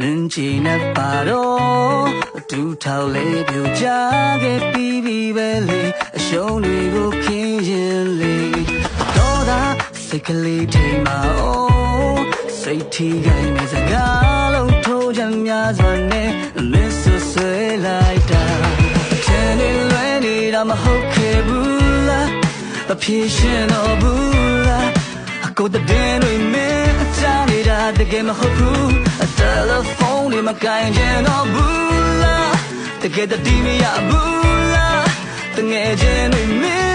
နင်းချီနဲ့ပါတော့တူထောက်လေးပြူကြခဲ့ပြီးပြီပဲလေအရှုံးတွေကိုခင်းရင်လေတော့သာစိတ်ကလေးထိန်မှာအိုးစိတ်ထီကိုင်းနေစကားလုံးထိုးချမ်းများစွာနဲ့လစ်ဆွဆွဲလိုက်တာချင်နေလွဲနေတာမဟုတ်ခဲ့ဘူးလားမဖြေရှင်တော့ဘူးလားအကိုတတဲ့တွေမင်းအချာနေတာတကယ်မဟုတ်ဘူးအတယ်လီဖုန်းတွေ မကင်ချင်တော့ဘူးလားတကယ်တတိမရဘူးလားတငယ်ချင်းတွေမင်း